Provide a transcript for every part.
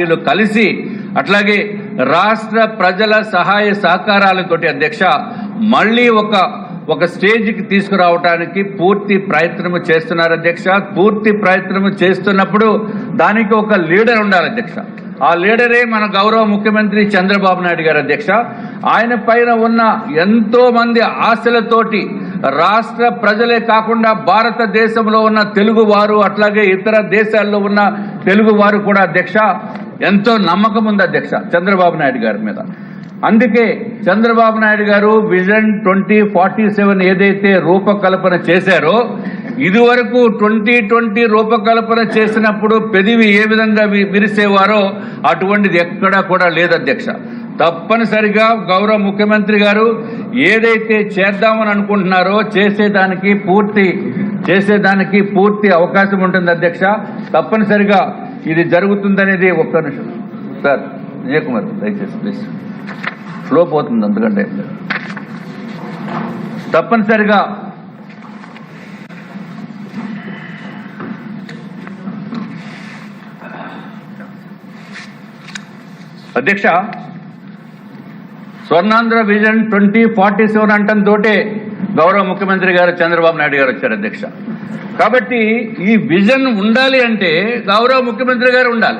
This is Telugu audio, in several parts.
వీళ్ళు కలిసి అట్లాగే రాష్ట్ర ప్రజల సహాయ సహకారాలతోటి అధ్యక్ష మళ్ళీ ఒక ఒక స్టేజ్కి తీసుకురావడానికి పూర్తి ప్రయత్నం చేస్తున్నారు అధ్యక్ష. పూర్తి ప్రయత్నం చేస్తున్నప్పుడు దానికి ఒక లీడర్ ఉండాలి అధ్యక్ష. ఆ లీడరే మన గౌరవ ముఖ్యమంత్రి చంద్రబాబు నాయుడు గారు అధ్యక్ష. ఆయన పైన ఉన్న ఎంతో మంది ఆశలతోటి రాష్ట్ర ప్రజలే కాకుండా భారతదేశంలో ఉన్న తెలుగు వారు అట్లాగే ఇతర దేశాల్లో ఉన్న తెలుగు వారు కూడా అధ్యక్ష. ఎంతో నమ్మకం ఉంది అధ్యక్ష చంద్రబాబు నాయుడు గారి మీద. అందుకే చంద్రబాబు నాయుడు గారు విజన్ ట్వంటీ ఫార్టీ సెవెన్ ఏదైతే రూపకల్పన చేశారో ఇదివరకు ట్వంటీ ట్వంటీ రూపకల్పన చేసినప్పుడు పెదివి ఏ విధంగా వి- విరిసేవారో అటువంటిది ఎక్కడా కూడా లేదు అధ్యక్ష. తప్పనిసరిగా గౌరవ ముఖ్యమంత్రి గారు ఏదైతే చేద్దామని అనుకుంటున్నారో చేసేదానికి పూర్తి చేసేదానికి పూర్తి అవకాశం ఉంటుంది అధ్యక్ష. తప్పనిసరిగా ఇది జరుగుతుందనేది ఒక్క నిమిషం. సార్ విజయకుమార్ దయచేసి ప్లీజ్. ఫ్లో పోతుంది అందుకంటే తప్పనిసరిగా అధ్యక్ష Swarnandhra vision twenty forty seven అంటంతో గౌరవ ముఖ్యమంత్రి గారు చంద్రబాబు నాయుడు గారు వచ్చారు అధ్యక్ష. కాబట్టి ఈ విజన్ ఉండాలి అంటే గౌరవ ముఖ్యమంత్రి గారు ఉండాలి.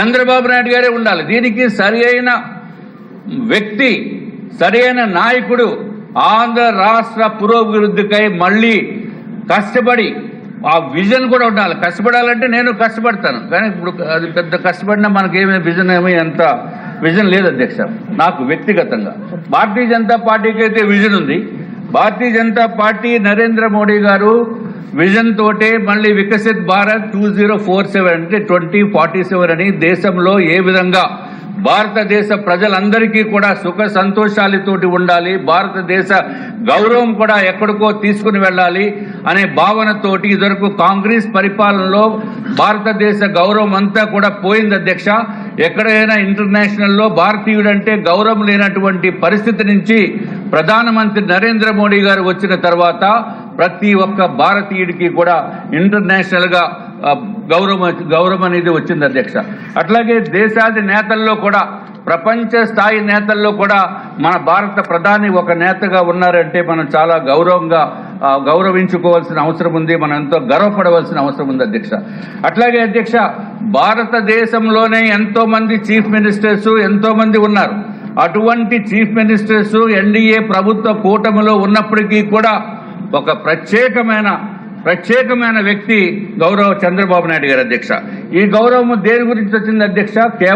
చంద్రబాబు నాయుడు గారే ఉండాలి. దీనికి సరి అయిన వ్యక్తి సరైన నాయకుడు ఆంధ్ర రాష్ట్ర పురోభివృద్ధికై మళ్ళీ కష్టపడి ఆ విజన్ కూడా ఉండాలి. కష్టపడాలంటే నేను కష్టపడతాను. కానీ ఇప్పుడు అది పెద్ద కష్టపడినా మనకేమీ విజన్ ఏమీ ఎంత విజన్ లేదు అధ్యక్ష. నాకు వ్యక్తిగతంగా. భారతీయ జనతా పార్టీకి అయితే విజన్ ఉంది. భారతీయ జనతా పార్టీ నరేంద్ర మోడీ గారు విజన్ తోటే మళ్ళీ Viksit Bharat two zero four seven అంటే ట్వంటీ ఫార్టీ సెవెన్ అని దేశంలో ఏ విధంగా భారతదేశ ప్రజలందరికీ కూడా సుఖ సంతోషాలతోటి ఉండాలి భారతదేశ గౌరవం కూడా ఎక్కడికో తీసుకుని వెళ్ళాలి అనే భావనతోటి ఇదివరకు కాంగ్రెస్ పరిపాలనలో భారతదేశ గౌరవం అంతా కూడా పోయింది అధ్యక్ష. ఎక్కడైనా ఇంటర్నేషనల్లో భారతీయుడంటే గౌరవం లేనటువంటి పరిస్థితి నుంచి ప్రధానమంత్రి నరేంద్ర మోడీ గారు వచ్చిన తర్వాత ప్రతి ఒక్క భారతీయుడికి కూడా ఇంటర్నేషనల్గా గౌరవం గౌరవం అనేది వచ్చింది అధ్యక్ష. అట్లాగే దేశాది నేతల్లో కూడా ప్రపంచ స్థాయి నేతల్లో కూడా మన భారత ప్రధాని ఒక నేతగా ఉన్నారంటే మనం చాలా గౌరవంగా గౌరవించుకోవాల్సిన అవసరం ఉంది. మనం ఎంతో గర్వపడవలసిన అవసరం ఉంది అధ్యక్ష. అట్లాగే అధ్యక్ష భారతదేశంలోనే ఎంతో మంది చీఫ్ మినిస్టర్స్ ఎంతో మంది ఉన్నారు. అటువంటి చీఫ్ మినిస్టర్స్ ఎన్డీఏ ప్రభుత్వ కూటమిలో ఉన్నప్పటికీ కూడా ఒక ప్రత్యేకమైన ప్రత్యేకమైన వ్యక్తి గౌరవ చంద్రబాబు నాయుడు గారు అధ్యక్ష. ఈ గౌరవం దేని గురించి వచ్చింది అధ్యక్ష? కేవలం